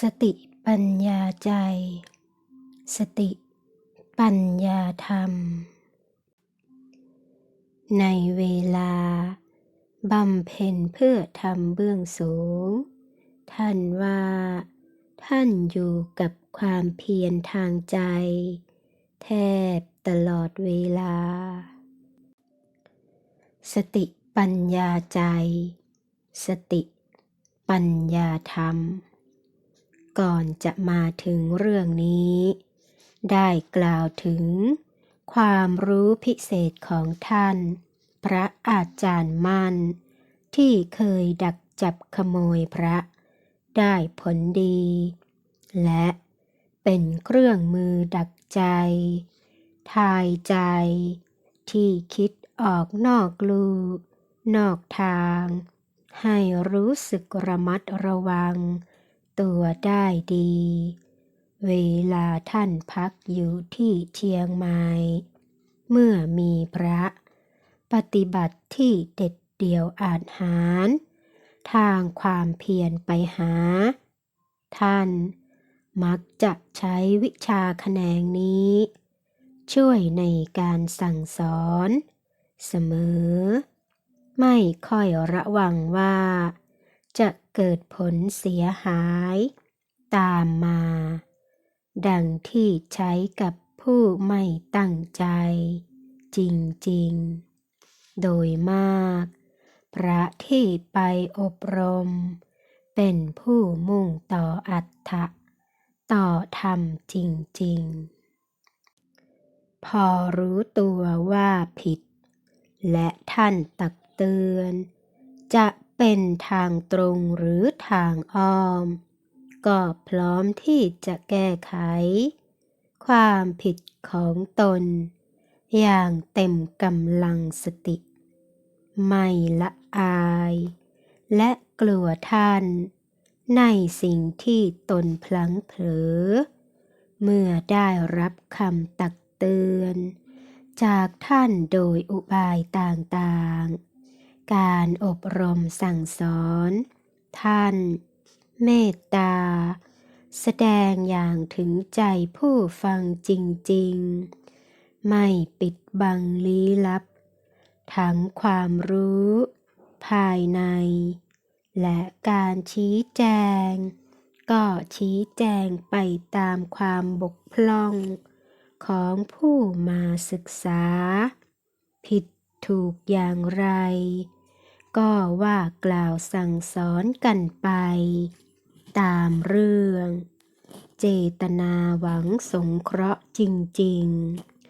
สติปัญญาใจ สติ ปัญญาธรรม ในเวลาบำเพ็ญเพื่อทำเบื้องสูง ท่านว่า ท่านอยู่กับความเพียรทางใจ แทบตลอดเวลา สติปัญญาใจ สติ ปัญญาธรรม ก่อนจะมาถึงเรื่องนี้ ได้กล่าวถึง ความรู้พิเศษของท่าน พระอาจารย์มั่น ที่เคยดักจับขโมยพระ ได้ผลดี และเป็นเครื่องมือดักใจ ทายใจ ที่คิดออกนอกลูกนอกทาง ให้รู้สึกระมัดระวัง ตัวได้ดี เวลาท่านพักอยู่ที่เชียงใหม่ เมื่อมีพระ ปฏิบัติที่เด็ดเดี่ยวอาจหาร ทางความเพียรไปหา ท่านมักจะใช้วิชาแขนงนี้ ช่วยในการสั่งสอน เสมอ ไม่ค่อยระวังว่า จะเกิดผลเสียหายตามมา ดังที่ใช้กับผู้ไม่ตั้งใจ จริงๆ โดยมาก พระที่ไปอบรม เป็นผู้มุ่งต่ออัตถะต่อธรรมจริงๆ พอรู้ตัวว่าผิด และท่านตักเตือน จะ เป็นทางตรงหรือทางอ้อม ก็พร้อมที่จะแก้ไข ความผิดของตน อย่างเต็มกำลังสติ ไม่ละอาย และกลัวท่าน ในสิ่งที่ตนพลังเผลอ เมื่อได้รับคำตักเตือน จากท่านโดยอุบายต่างๆ การอบรมสั่งสอน ท่าน เมตตา แสดงอย่างถึงใจผู้ฟังจริง ๆ ไม่ปิดบังลี้ลับ ทั้งความรู้ ภายใน และการชี้แจง ก็ชี้แจงไปตามความบกพร่องของผู้มาศึกษา ผิดถูกอย่างไร ก็ว่ากล่าวสั่งสอนกันไป ตามเรื่อง เจตนาหวังสงเคราะห์จริง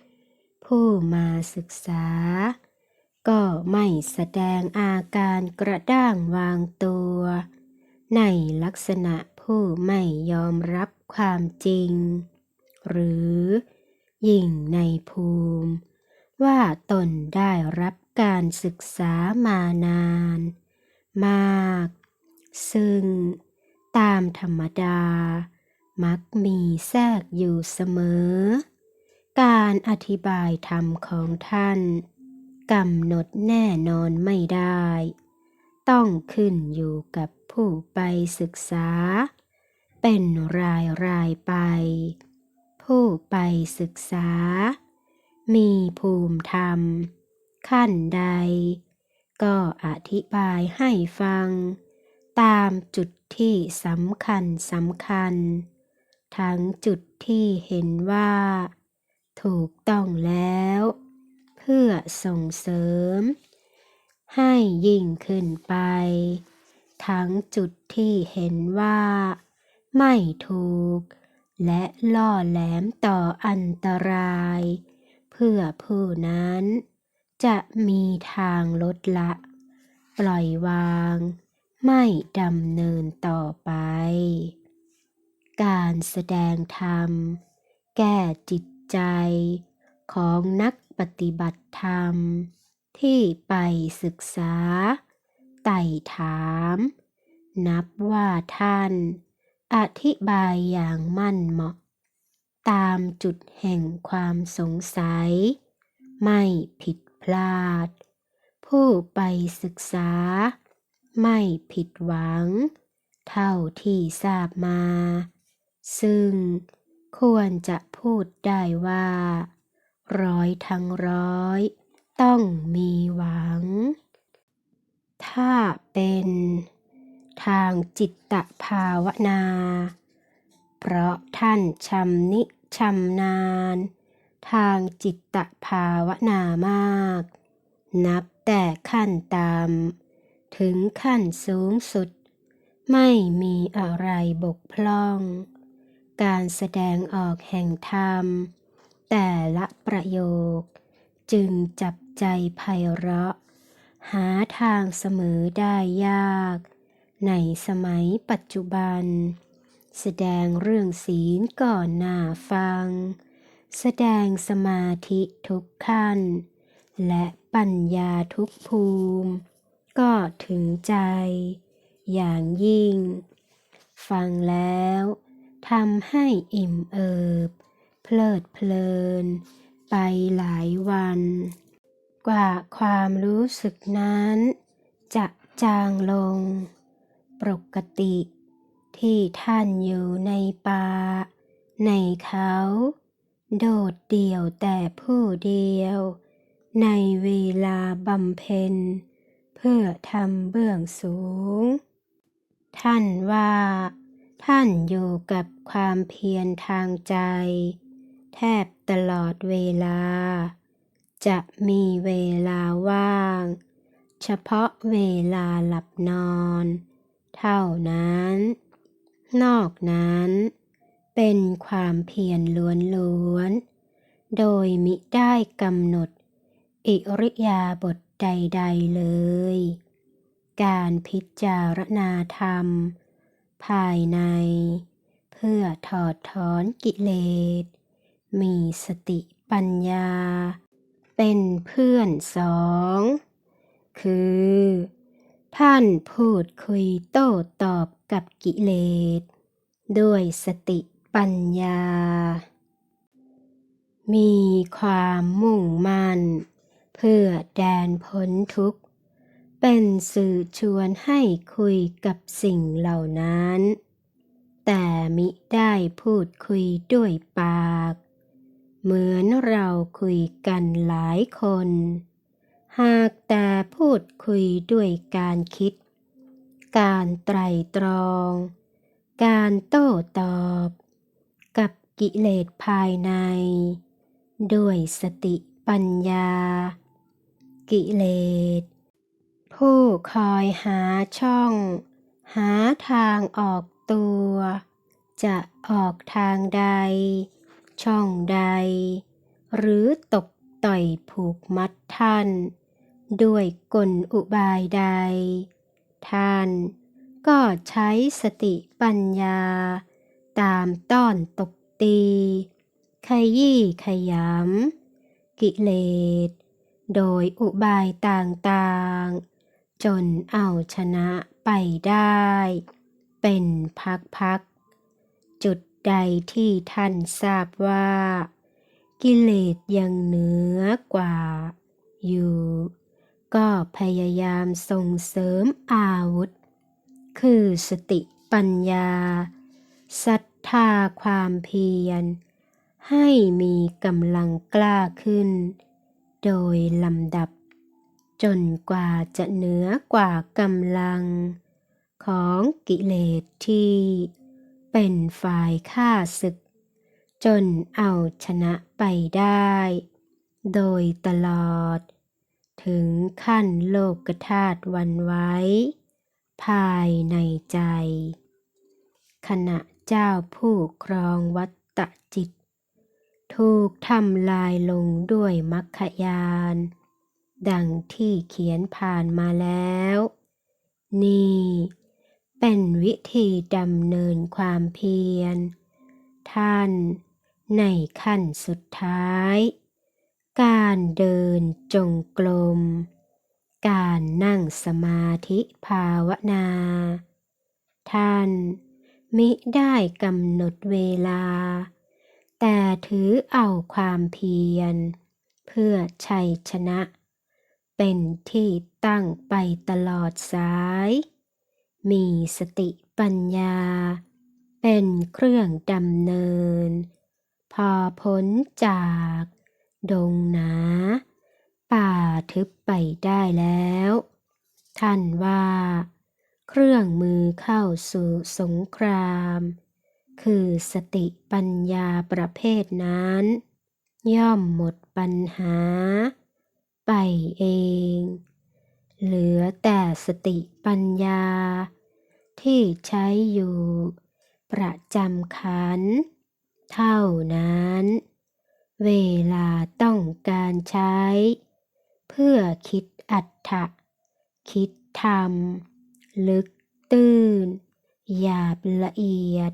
ๆ ผู้มาศึกษา ก็ไม่แสดงอาการกระด้างวางตัว ในลักษณะผู้ไม่ยอมรับความจริง หรือยิ่งในภูมิ ว่าตนได้รับ การศึกษามานาน มาก ซึ่ง ตามธรรมดา มักมีแทรกอยู่เสมอ การอธิบายธรรมของท่านกำหนดแน่นอนไม่ได้ ต้องขึ้นอยู่กับผู้ไปศึกษา เป็นรายรายไป ผู้ไปศึกษา มีภูมิธรรม ขั้นใด ก็อธิบายให้ฟัง ตามจุดที่สำคัญสำคัญ ทั้งจุดที่เห็นว่า ถูกต้องแล้ว เพื่อส่งเสริม ให้ยิ่งขึ้นไป ทั้งจุดที่เห็นว่า ไม่ถูก และล่อแหลมต่ออันตราย เพื่อผู้นั้น จะมีทางลดละ ปล่อยวาง ไม่ดำเนินต่อไป การแสดงธรรม แก้จิตใจของนักปฏิบัติธรรม ที่ไปศึกษา ไต่ถาม นับว่าท่าน อธิบายอย่างมั่นเหมาะ ตามจุดแห่งความสงสัย ไม่ผิด พลาด ผู้ไปศึกษา ไม่ผิดหวัง เท่าที่ทราบมา ซึ่งควรจะพูดได้ว่า ร้อยทั้งร้อย ต้องมีหวัง ถ้าเป็นทางจิตตภาวนา เพราะท่านชำนิชำนาญ ทางจิตตภาวนามาก นับแต่ขั้นต่ำถึงขั้นสูงสุด ไม่มีอะไรบกพร่อง การแสดงออกแห่งธรรม แต่ละประโยค จึงจับใจไพเราะ หาทางเสมอได้ยาก ในสมัยปัจจุบัน แสดงเรื่องศีลก่อนหน้าฟัง แสดงสมาธิทุกขั้น และปัญญาทุกภูมิ ก็ถึงใจ อย่างยิ่ง ฟังแล้วทำให้อิ่มเอิบ เพลิดเพลิน ไปหลายวัน กว่าความรู้สึกนั้น จะจางลง ปกติที่ท่านอยู่ในป่าในเขา โดดเดี่ยวแต่ผู้เดียว ในเวลาบำเพ็ญ เพื่อทำเบื้องสูง ท่านว่า ท่านอยู่กับความเพียรทางใจ แทบตลอดเวลา จะมีเวลาว่าง เฉพาะเวลาหลับนอน เท่านั้น นอกนั้น เป็นความเพียรล้วนๆ โดยมิได้กำหนด อิริยาบถใดๆเลย การพิจารณาธรรม ภายใน เพื่อถอดถอนกิเลส มีสติปัญญา เป็นเพื่อนสอง คือ ท่านพูดคุยโต้ตอบกับกิเลส ด้วยสติ ปัญญา มีความมุ่งมั่น เพื่อแดนพ้นทุกข์ เป็นสื่อชวนให้คุยกับสิ่งเหล่านั้น แต่มิได้พูดคุยด้วยปาก เหมือนเราคุยกันหลายคน หากแต่พูดคุยด้วยการคิด การไตรตรอง การโต้ตอบ กิเลสภายใน ด้วยสติปัญญา กิเลส ผู้คอยหาช่อง หาทางออกตัว จะออกทางใด ช่องใด หรือตกต่อยผูกมัดท่าน ด้วยกลอุบายใด ท่านก็ใช้สติปัญญา ตามต้อนตบ ตีขยี้ขยำกิเลส โดยอุบายต่างๆ จนเอาชนะไปได้ เป็นพักๆ จุดใดที่ท่านทราบว่า กิเลสยังเหนือกว่า อยู่ ก็พยายามส่งเสริมอาวุธ คือสติปัญญาศรั ทาความเพียร ให้มีกำลังกล้าขึ้น โดยลำดับ จนกว่าจะเหนือกว่ากำลัง ของกิเลสที่ เป็นฝ่ายฆ่าศึก จนเอาชนะไปได้ โดยตลอด ถึงขั้นโลกธาตุวันไหวภายในใจ ขณะ เจ้าผู้ครองวัตตจิต ถูกทำลายลงด้วยมรรคยาน ดังที่เขียนผ่านมาแล้ว นี่ เป็นวิธีดำเนินความเพียร ท่านในขั้นสุดท้าย การเดินจงกรมการนั่งสมาธิภาวนา ท่าน มิได้กำหนดเวลา แต่ถือเอาความเพียร เพื่อชัยชนะ เป็นที่ตั้งไปตลอดสาย มีสติปัญญา เป็นเครื่องดำเนิน พอพ้นจาก ดงหนา ป่าทึบไปได้แล้ว ท่านว่า เครื่องมือเข้าสู่สงคราม คือสติปัญญาประเภทนั้น ย่อมหมดปัญหา ไปเอง เหลือแต่สติปัญญา ที่ใช้อยู่ ประจำขัน เท่านั้น เวลาต้องการใช้ เพื่อคิดอัตถะคิดธรรม ลึกตื้น หยาบละเอียด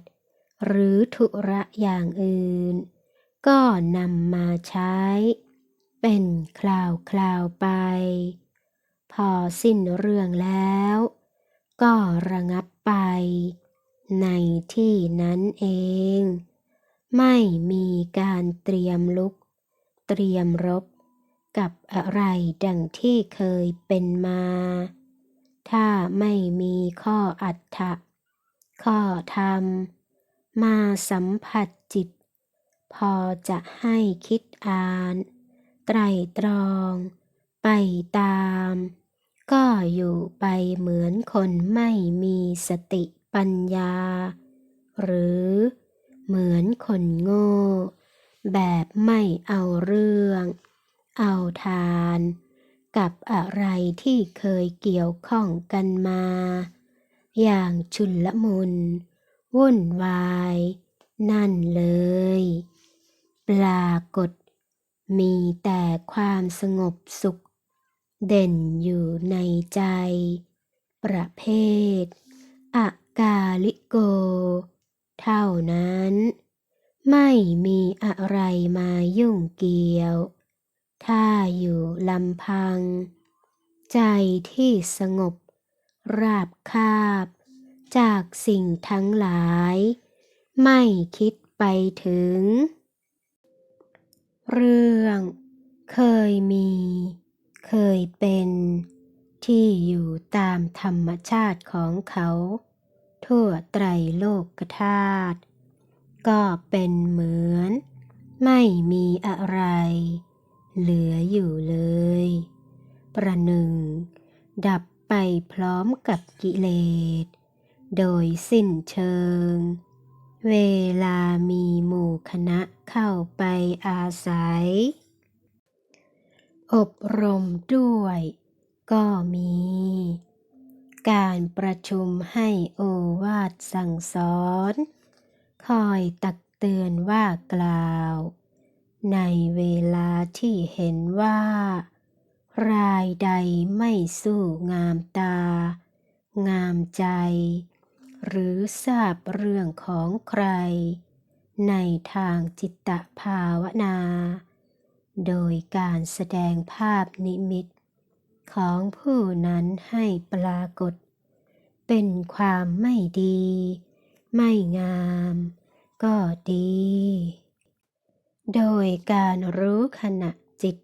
หรือธุระอย่างอื่น ก็นำมาใช้ เป็นคราวคราวไป พอสิ้นเรื่องแล้ว ก็ระงับไป ในที่นั้นเอง ไม่มีการเตรียมลุก เตรียมรบกับอะไรดังที่เคยเป็นมา ถ้าไม่มีข้ออัตถะข้อธรรม มาสัมผัสจิต พอจะให้คิดอ่าน ไตรตรอง ไปตาม ก็อยู่ไปเหมือนคนไม่มีสติปัญญา หรือเหมือนคนโง่ แบบไม่เอาเรื่อง เอาทาน กับอะไรที่เคยเกี่ยวข้องกันมา อย่างชุนละมุน วุ่นวาย นั่นเลย ปรากฏ มีแต่ความสงบสุข เด่นอยู่ในใจ ประเภทอากาลิโก เท่านั้น ไม่มีอะไรมายุ่งเกี่ยว้าอยู่ลำพัง ใจที่สงบ ราบคาบ จากสิ่งทั้งหลาย ไม่คิดไปถึง เรื่อง เคยมี เคยเป็น ที่อยู่ตามธรรมชาติของเขา ทั่วไตรโลกธาตุก็เป็นเหมือน ไม่มีอะไร เหลืออยู่เลย ประหนึ่ง ดับไปพร้อมกับกิเลส โดยสิ้นเชิง เวลามีหมู่คณะเข้าไปอาศัย อบรมด้วยก็มี การประชุมให้โอวาทสั่งสอน คอยตักเตือนว่ากล่าว ในเวลาที่เห็นว่า รายใดไม่สู้งามตา งามใจ หรือทราบเรื่องของใคร ในทางจิตตภาวนา โดยการแสดงภาพนิมิต ของผู้นั้นให้ปรากฏ เป็นความไม่ดี ไม่งาม ก็ดี โดยการรู้ขณะจิต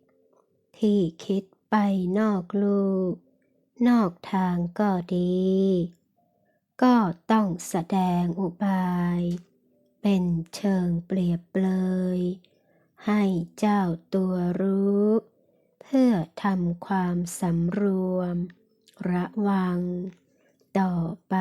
ที่คิดไปนอกลูก นอกทางก็ดี ก็ต้องแสดงอุบาย เป็นเชิงเปรียบเปรยให้เจ้าตัวรู้ เพื่อทำความสำรวม ระวัง ต่อไป